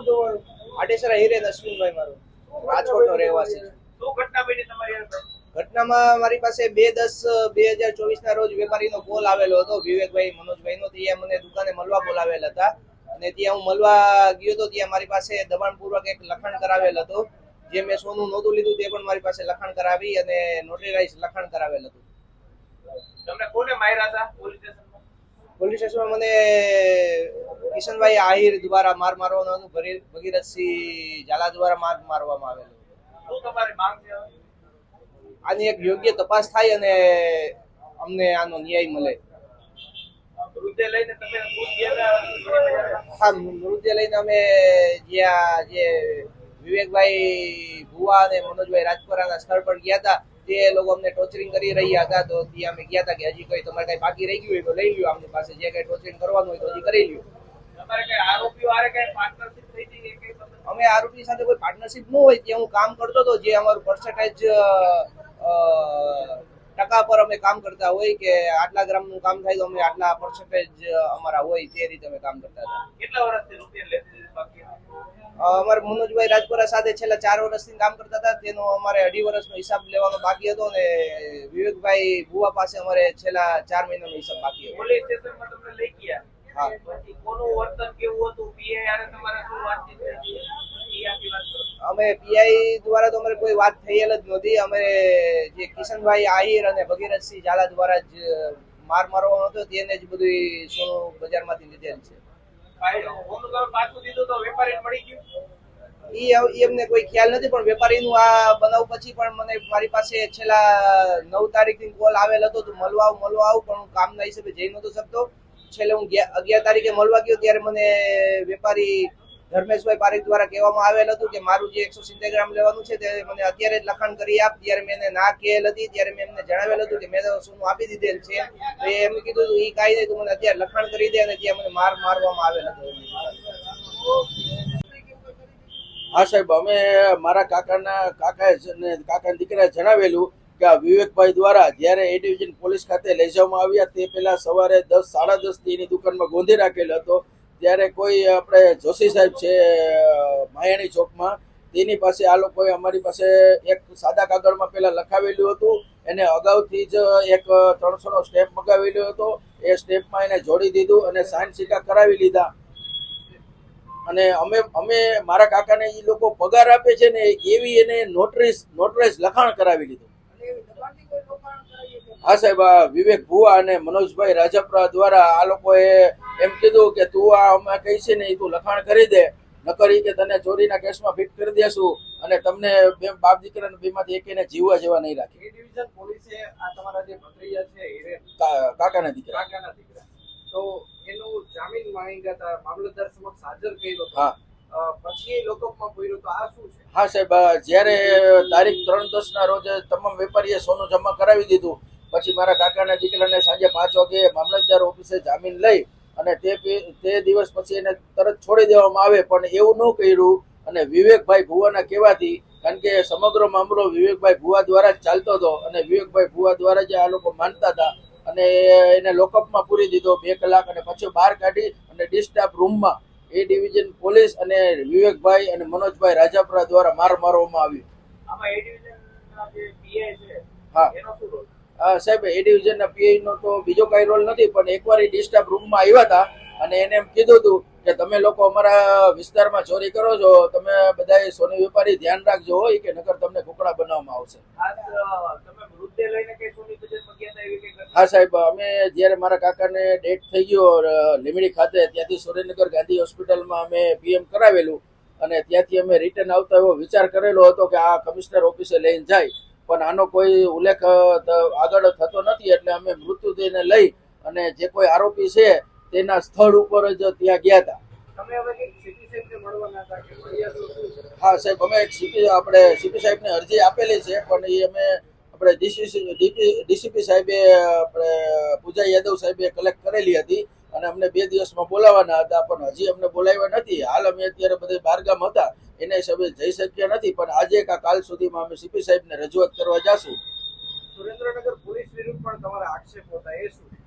નામ તમારું આડેસરા હિરેન અશ્વિનભાઈ મારું. રાજકોટનો રહેવાસી શું ઘટના બની તમારી ઘટનામાં મારી પાસે બે દસ બે હજાર ચોવીસ ના રોજ વેપારીનો કોલ આવેલો હતો. વિવેકભાઈ મનોજભાઈ નો. ત્યાં મને દુકાને મળવા બોલાવેલ હતા. અને ત્યાં હું મળવા ગયો હતો ત્યાં મારી પાસે દબાણપૂર્વક એક લખાણ કરાવેલ હતો. જે મેં સોનું નહોતું લીધું તે પણ મારી પાસે લખાણ કરાવી અને નોટરીરાઇઝ લખાણ કરાવેલ હતું. તમને કોને માર્યા હતા? પોલીસ સ્ટેશનમાં? પોલીસ સ્ટેશનમાં મને કિશનભાઈ આહિર દ્વારા માર મારવાનો હતો ભગી- ભગીરથસિંહ ઝાલા દ્વારા માર મારવામાં આવેલો? આની એક યોગ્ય તપાસ થાય અને અમને આનો ન્યાય મળે? હા મૃત્યુ લઈને અમે જ્યાં જે વિવેકભાઈ ભુવા અને મનોજભાઈ રાજપરાના સ્થળ પર ગયા હતા તે લોકો અમને ટોર્ચરિંગ કરી રહ્યા હતા તો ત્યાં અમે ગયા હતા કે હજી કોઈ તમારે કઈ બાકી રહી ગયું હોય તો લઈ લ્યો આમની પાસે જે કઈ ટોર્ચરિંગ કરવાનું હોય તો હજી કરી લ્યો? અમે આરોપી સાથે કોઈ પાર્ટનરશિપ ન હોય ત્યાં હું કામ કરતો હતો જે અમારું પર્સન્ટેજ ટકા પર અમે કામ કરતા હોય કે આટલા ગ્રામનું કામ થાય તો અમે આટલા પર્સન્ટેજ અમારા હોય તે રીતે અમે કામ કરતા હતા. કેટલા વર્ષથી રૂપિયા અમારે મનોજભાઈ રાજપુરા સાથે છેલ્લા ચાર વર્ષથી કામ કરતા હતા. તેનો અમારે અઢી વર્ષનો હિસાબ લેવાનો બાકી હતો અને વિવેકભાઈ ભુવા પાસે અમારે છેલ્લા ચાર મહિનાનો હિસાબ બાકી હતો. પોલીસ સ્ટેશનમાં તમને લઈ ગયા? હા. કોનું વર્તન કેવું હતું? પીએ હારે શું વાતચીત થઈ? આખી વાત કરો. અમે પીઆઈ દ્વારા તો અમારે કોઈ વાત થયેલ જ નહોતી. અમે જે કિશનભાઈ આહિર અને ભગીરથસિંહ ઝાલા દ્વારા જ માર મારવાનો હતો. તેને જ બધું સોનું બજારમાંથી લીધેલ છે. હવે- કોઈ ખ્યાલ નથી, પણ વેપારીનું આ બનાવ પછી પણ મને મારી પાસે છેલ્લા નવ તારીખથી કોલ આવેલ હતો, તો મળવા આવું આવું, પણ હું કામના હિસાબે જઈ નહોતો શકતો. છેલ્લે હું અગિયાર તારીખે મળવા ગયો, ત્યારે મને વેપારી ધર્મેશભાઈ પારેખ દ્વારા કહેવામાં આવેલ હતું કે મારું જે એકસો સિત્તેર ગ્રામ લેવાનું છે તે મને અત્યારે જ લખાણ કરી આપ. ત્યારે મેં ના કહેલ હતી ત્યારે મેં એમને જણાવેલ હતું કે મેં સોનું આપી દીધેલ છે. તો એ એમને કીધું હતું, એ કાંઈ નહીં તું મને અત્યારે લખાણ કરી દે અને ત્યાં મને માર મારવામાં આવેલ હતો. હા સાહેબ અમે મારા કાકાના કાકા કાકાના દીકરાએ જણાવેલું કે આ વિવેકભાઈ દ્વારા જ્યારે એ ડિવિઝન પોલીસ ખાતે લઈ જવામાં આવ્યા તે પહેલા સવારે દસ સાડા દસથી એની દુકાનમાં ગોંધી રાખેલ હતો. ત્યારે કોઈ આપણે જોશી સાહેબ છે માયાણી ચોકમાં, તેની પાસે આ લોકોએ અમારી પાસે એક સાદા કાગળમાં પહેલાં લખાવેલું હતું, એને અગાઉથી જ એક ત્રણસોનો સ્ટેપ મગાવેલો હતો, એ સ્ટેમ્પમાં એને જોડી દીધું અને સાઇન સિક્કા કરાવી લીધા. અને અમે અમે મારા કાકાને એ લોકો પગાર આપે છે ને એવી એને નોટરીસ નોટરાઇઝ લખાણ કરાવી લીધું. હા સાહેબ વિવેક ભુવા અને મનોજભાઈ રાજપરા દ્વારા આ લોકોએ એમ કીધું કે તું આ અમે કહી છે ને એ તું લખાણ કરી દે નકર કે તને ચોરીના કેસમાં ફિટ કરી દેશું અને તમને બે બાપ દીકરાને બેમાંથી એકેને જીવવા જેવા નહીં રાખે. એ ડિવિઝન પોલીસે આ તમારા જે ભત્રીજા છે કાકાના દીકરા. કાકાના દીકરા. તો એનું જામીન માંગ્યા હતા મામલતદાર સમક્ષ હાજર કર્યો હા. હા, સાહેબ જ્યારે તારીખ ત્રણ દસ ના રોજ તમામ વેપારીએ સોનું જમા કરાવી દીધું, પછી મારા કાકાના દીકરાને સાંજે પાંચ વાગે મામલતદાર ઓફિસે જામીન લઈ અને તે તે દિવસ પછી એને તરત છોડી દેવામાં આવે, પણ એવું ન કર્યું. અને વિવેકભાઈ ભુવાના કહેવાથી, કારણ કે સમગ્ર મામલો વિવેકભાઈ ભુવા દ્વારા જ ચાલતો હતો અને વિવેકભાઈ ભુવા દ્વારા જ આ લોકો માનતા હતા અને એને લોકઅપમાં પૂરી દીધો બે કલાક અને પછી બહાર કાઢી અને ડિસ્ટાફ રૂમમાં એ ડિવિઝન પોલીસ અને વિવેકભાઈ અને મનોજભાઈ રાજાપુરા દ્વારા માર મારવામાં આવ્યું. હા. સાહેબ એ ડિવિઝનના પીઆઈ નો તો બીજો કઈ રોલ નથી પણ એકવાર એ ડિસ્ટર્બ રૂમમાં આવ્યા હતા અને એને એમ કીધું હતું કે તમે લોકો અમારા વિસ્તારમાં ચોરી કરો છો તમે બધા સોની વેપારી ધ્યાન રાખજો હોય કે નકર તમને કુકડા બનાવવામાં આવશે. તમે મૃતદેહ લઈને કઈ સોની બજારમાં ગયા હતા એવી કઈ ઘટના? હા સાહેબ અમે જ્યારે મારા કાકાને ડેટ થઈ ગયો લીમડી ખાતે ત્યાંથી સુરેન્દ્રનગર ગાંધી હોસ્પિટલમાં અમે પીએમ કરાવેલું અને ત્યાંથી અમે રિટર્ન આવતા એવો વિચાર કરેલો હતો કે આ કમિશનર ઓફિસે લઈને જાય. પણ આનો કોઈ ઉલ્લેખ આગળ થતો નથી એટલે અમે મૃત્યુદેહને લઈ અને જે કોઈ આરોપી છે તેના સ્થળ ઉપર જ ત્યાં ગયા હતા. હા સાહેબ અમે સીપી આપણે સીપી સાહેબને અરજી આપેલી છે પણ એ અમે આપણે ડીસીસી ડીસીપી સાહેબે આપણે પૂજા યાદવ સાહેબે કલેક્ટ કરેલી હતી અને અમને બે દિવસમાં બોલાવવાના હતા, પણ હજી અમને બોલાવ્યા નથી હાલ અમે અત્યારે બધા બહારગામ હતા, એના હિસાબે જઈ શક્યા નથી, પણ આજે કા કાલ સુધીમાં અમે સીપી સાહેબને રજૂઆત કરવા જશું સુરેન્દ્રનગર પોલીસ વિરુદ્ધ પણ તમારા આક્ષેપ હતા, એ શું?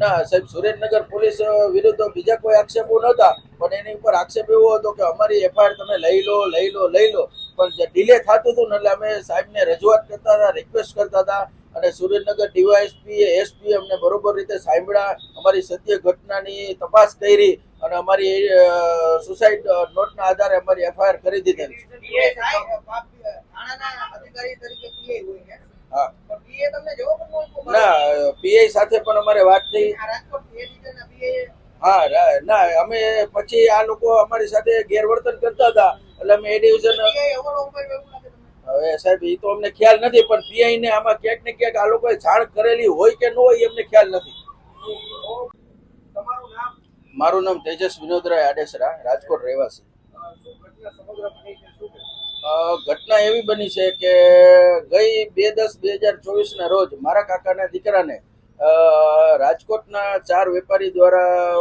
ના સાહેબ સુરેન્દ્રનગર પોલીસ વિરુદ્ધ બીજા કોઈ આક્ષેપો નહોતા પણ એની ઉપર આક્ષેપ એવો હતો કે અમારી એફઆઈઆર તમે લઈ લો લઈ લો લઈ લો. પણ ડિલે થતું હતું ને એટલે અમે સાહેબને રજૂઆત કરતા હતા રિક્વેસ્ટ કરતા હતા અને સુરેન્દ્રનગર ડીવાયએસપી એસપી અમને બરોબર રીતે સાંભળ્યા અમારી સત્ય ઘટનાની તપાસ કરી અને અમારી સુસાઇડ નોટના આધારે અમારી એફઆઈઆર કરી દીધેલી. છે હા. ના પીઆઈ સાથે પણ અમારે વાત થઈ. હા ના અમે પછી આ લોકો અમારી સાથે ગેરવર્તન કરતા હતા. એટલે અમે એ ડિવિઝન? હવે સાહેબ એ તો અમને ખ્યાલ નથી પણ પીઆઈ ને આમાં ક્યાંક ને ક્યાંક આ લોકોએ જાણ કરેલી હોય કે ન હોય અમને ખ્યાલ નથી. નામ? મારું નામ તેજસ વિનોદરાય આડેસરા રાજકોટ રહેવાસી. ઘટના એવી બની છે કે ગઈ બે દસ બે હજાર ચોવીસના રોજ મારા કાકાના દીકરાને રાજકોટના ચાર વેપારી દ્વારા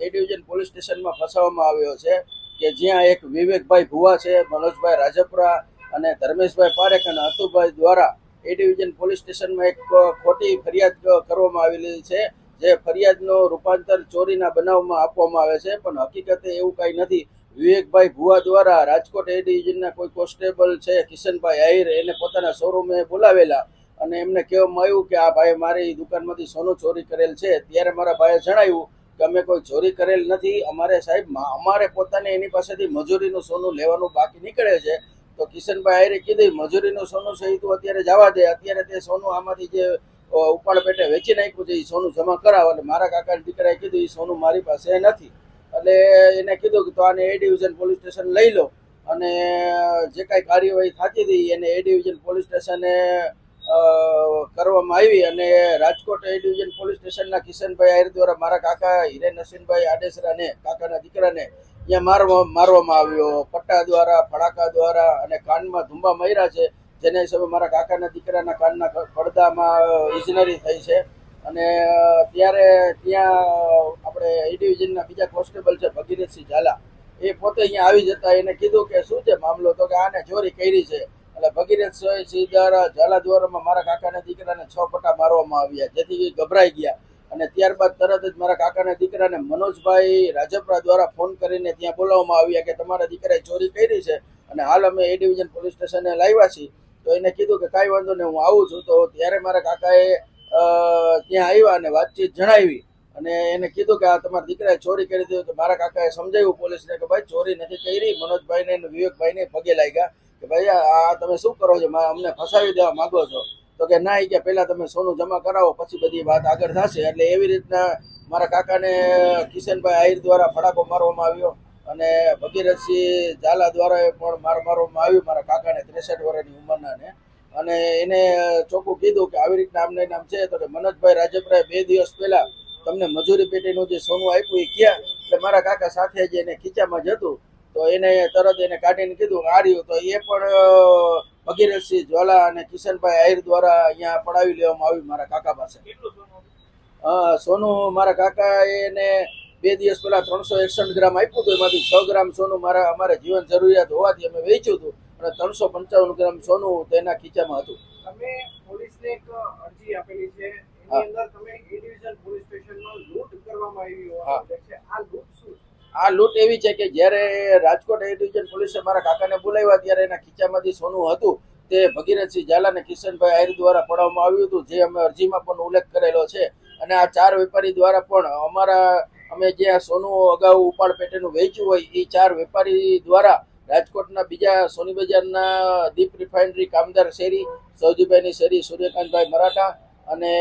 એ ડિવિઝન પોલીસ સ્ટેશનમાં ફસાવવામાં આવ્યો છે કે જ્યાં એક વિવેકભાઈ ભુવા છે, મનોજભાઈ રાજપરા અને ધર્મેશભાઈ પારેખ અને અતુભાઈ દ્વારા એ ડિવિઝન પોલીસ સ્ટેશનમાં એક ખોટી ફરિયાદ કરવામાં આવેલી છે. જે ફરિયાદનું રૂપાંતર ચોરીના બનાવમાં આપવામાં આવે છે, પણ હકીકતે એવું કાંઈ નથી. વિવેકભાઈ ભુવા દ્વારા રાજકોટ એ ડિવિઝનના કોઈ કોન્સ્ટેબલ છે, કિશનભાઈ આહિર, એને પોતાના શોરૂમે બોલાવેલા. અને એમને કહેવામાં આવ્યું કે આ ભાઈ મારી દુકાનમાંથી સોનું ચોરી કરેલ છે. ત્યારે મારા ભાઈએ જણાવ્યું કે અમે કોઈ ચોરી કરેલ નથી. અમારે સાહેબ અમારે પોતાને એની પાસેથી મજૂરીનું સોનું લેવાનું બાકી નીકળે છે. તો કિશનભાઈ આયરે કીધું મજૂરીનું સોનું છે એ તું અત્યારે જવા દે. અત્યારે તે સોનું આમાંથી જે ઉપાડ પેટે વેચી નાખ્યું છે એ સોનું જમા કરાવ. એટલે મારા કાકાના દીકરાએ કીધું એ સોનું મારી પાસે નથી. એટલે એને કીધું કે તો આને એ ડિવિઝન પોલીસ સ્ટેશન લઈ લો. અને જે કાંઈ કાર્યવાહી થતી હતી, એને એ ડિવિઝન પોલીસ સ્ટેશને કરવામાં આવી અને રાજકોટ એ ડિવિઝન પોલીસ સ્ટેશનના કિશનભાઈ આહિર દ્વારા મારા કાકા હિરેન હસીનભાઈ આડેસરાને કાકાના દીકરાને ત્યાં મારવા, મારવામાં આવ્યો. પટ્ટા દ્વારા, ફડાકા દ્વારા અને કાનમાં ધુંબા માર્યા છે. જેના હિસાબે મારા કાકાના દીકરાના કાનના પડદામાં ઇજનરી થઈ છે. અને ત્યારે ત્યાં આપણે એ ડિવિઝનના બીજા કોન્સ્ટેબલ છે ભગીરથસિંહ ઝાલા. એ પોતે અહીંયા આવી જતા એને કીધું કે શું છે મામલો? તો કે આને ચોરી કરી છે. એટલે ભગીરથસિંહ દ્વારા ઝાલાદ્વારામાં મારા કાકાના દીકરાને છ પટ્ટા મારવામાં આવ્યા. જેથી ગભરાઈ ગયા. અને ત્યારબાદ તરત જ મારા કાકાના દીકરાને મનોજભાઈ રાજપરા દ્વારા ફોન કરીને ત્યાં બોલાવવામાં આવ્યા કે તમારા દીકરાએ ચોરી કરી છે અને હાલ અમે એ ડિવિઝન પોલીસ સ્ટેશને લાવ્યા છીએ. તો એને કીધું કે કાંઈ વાંધો નહીં, હું આવું છું. તો ત્યારે મારા કાકાએ ત્યાં આવ્યા અને વાતચીત જણાવી. અને એને કીધું કે આ તમારા દીકરાએ ચોરી કરી દીધું તો મારા કાકાએ સમજાવ્યું પોલીસને કે ભાઈ ચોરી નથી કરી. મનોજભાઈને વિવેકભાઈને પગે લાગ્યા. કે ભાઈ, આ તમે શું કરો છો? અમને ફસાવી દેવા માંગો છો? તો કે ના એ કે પહેલા તમે સોનું જમા કરાવો, પછી બધી વાત આગળ થશે. એટલે એવી રીતના મારા કાકાને કિશનભાઈ આહિર દ્વારા ફડાકો મારવામાં આવ્યો અને ભગીરથસિંહ ઝાલા દ્વારા પણ માર મારવામાં આવ્યું મારા કાકાને ત્રેસઠ વર્ષની ઉંમરના અને એને ચોખ્ખું કીધું કે આવી રીતના આમને નામ છે, તો કે મનોજભાઈ રાજપરાએ બે દિવસ પહેલા તમને મજૂરી પેટીનું જે સોનું આપ્યું એ ક્યાં? એટલે મારા કાકા સાથે જ એને ખીચામાં જતું તો એને તરત એને કાઢીને કીધું આર્યું તો એ પણ ભગીરથસિંહ જ્વાલા અને કિશનભાઈ આહિર દ્વારા અહીંયા પડાવી લેવામાં આવ્યું મારા કાકા પાસે? હા સોનું મારા કાકા એને બે દિવસ પહેલા ત્રણસો એકસઠ ગ્રામ આપ્યું હતું. એમાંથી છ ગ્રામ સોનું મારા અમારે જીવન જરૂરિયાત હોવાથી અમે વેચ્યું હતું અને ત્રણસો પંચાવન ગ્રામ સોનું તેના ખીચામાં હતું. તમે પોલીસને એક અરજી આપેલી છે. એની અંદર તમે એ ડિવિઝન પોલીસ સ્ટેશનમાં લૂંટ કરવામાં આવી હોય છે. આ લૂંટ? આ લૂંટ એવી છે કે જ્યારે રાજકોટ એ ડિવિઝન પોલીસે મારા કાકાને બોલાવ્યા ત્યારે એના ખીચામાંથી સોનું હતું તે ભગીરથસિંહ ઝાલા અને કિશનભાઈ આહિર દ્વારા પડાવવામાં આવ્યું હતું, જે અમે અરજીમાં પણ ઉલ્લેખ કરેલો છે. અને આ ચાર વેપારી દ્વારા પણ અમારા, અમે જે આ સોનું અગાઉ ઉપાડ પેટેનું વેચ્યું હોય એ ચાર વેપારી દ્વારા રાજકોટના બીજા સોની બજારના દીપ રિફાઇનરી કામદાર શેરી, સૌજીભાઈની શેરી, સૂર્યકાંતભાઈ મરાઠા અને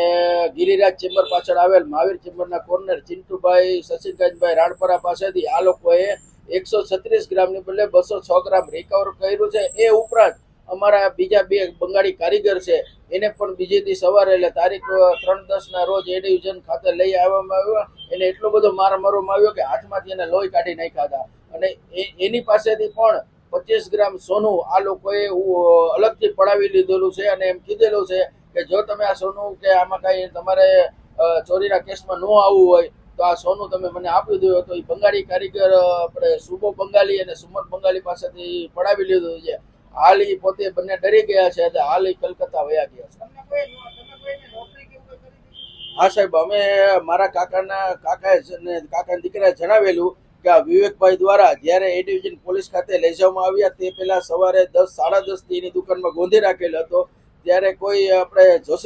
ગિરિરાજ ચેમ્બર પાછળ આવેલ મહાવીર ચેમ્બરના કોર્નર ચિંટુભાઈ શશિકાંતભાઈ રાણપરા પાસેથી આ લોકોએ એકસો છત્રીસ ગ્રામની બદલે બસો છ ગ્રામ રિકવર કર્યું છે. એ ઉપરાંત અમારા બીજા બે બંગાળી કારીગર છે, એને પણ બીજે સવારે એટલે તારીખ ત્રણ દસના રોજ એ ડિવિઝન ખાતે લઈ આવવામાં આવ્યો. એને એટલો બધો માર મારવામાં આવ્યો કે હાથમાંથી એને લોહી કાઢી નાખ્યા હતા. અને એની પાસેથી પણ પચીસ ગ્રામ સોનું આ લોકોએ અલગથી પડાવી લીધેલું છે અને એમ કીધેલું છે કે જો તમે આ સોનું કે આમાં કાંઈ તમારે ચોરીના કેસમાં ન આવવું હોય તો આ સોનું તમે મને આપી દો. તો એ બંગાળી કારીગર આપણે સુબો બંગાળી અને સુમન બંગાળી પાસેથી પડાવી લીધું છે. હાલ એ પોતે બંને ડરી ગયા છે એટલે હાલ એ કલકત્તા વયા ગયા છે? હા સાહેબ અમે મારા કાકાના કાકાએ છે કાકાના દીકરાએ જણાવેલું કે આ વિવેકભાઈ દ્વારા જ્યારે એ ડિવિઝન પોલીસ ખાતે લઈ જવામાં આવ્યા તે પહેલા સવારે દસ સાડા દસથી એની દુકાનમાં ગોંધી રાખેલો હતો. ત્યારે કોઈ આપણે જોશી